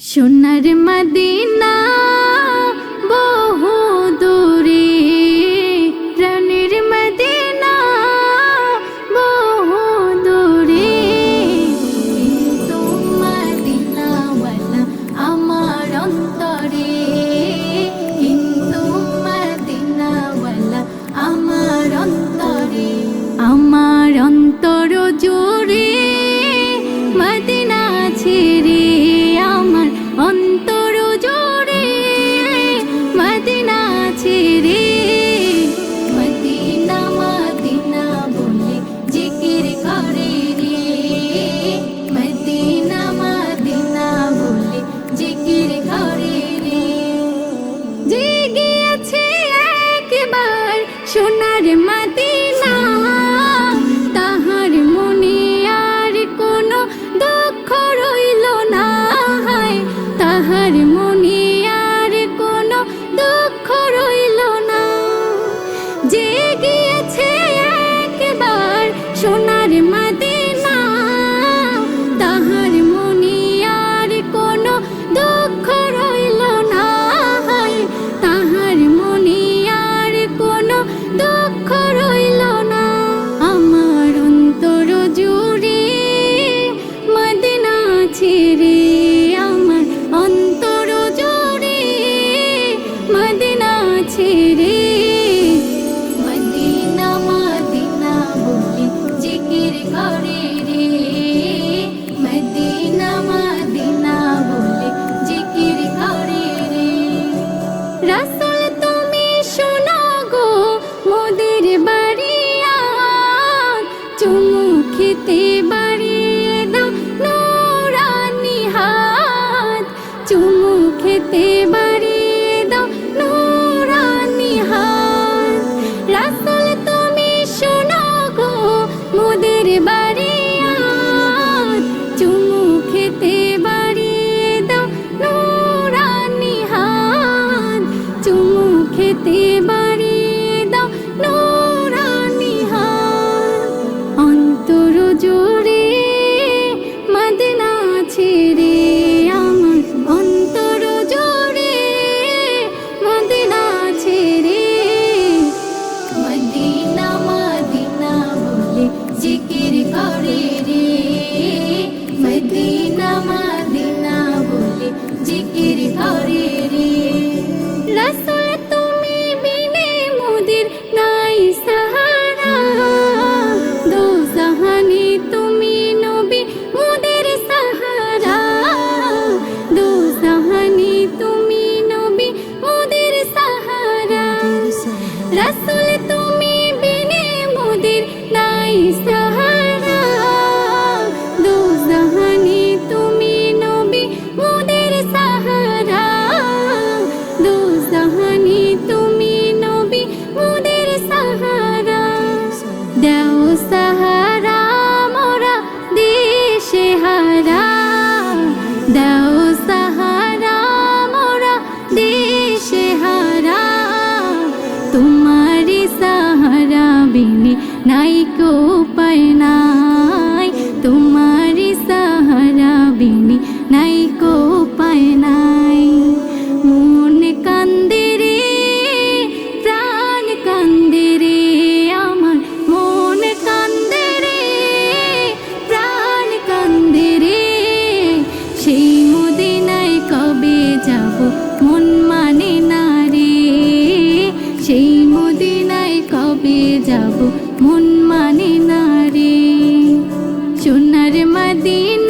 সোনার Medina Gracias. নাই কো পায় নাই। তোমারি সাহারা বিনি নাই কো পায় না কবে যাব? মন মানে না রে। সোনার মাদিনা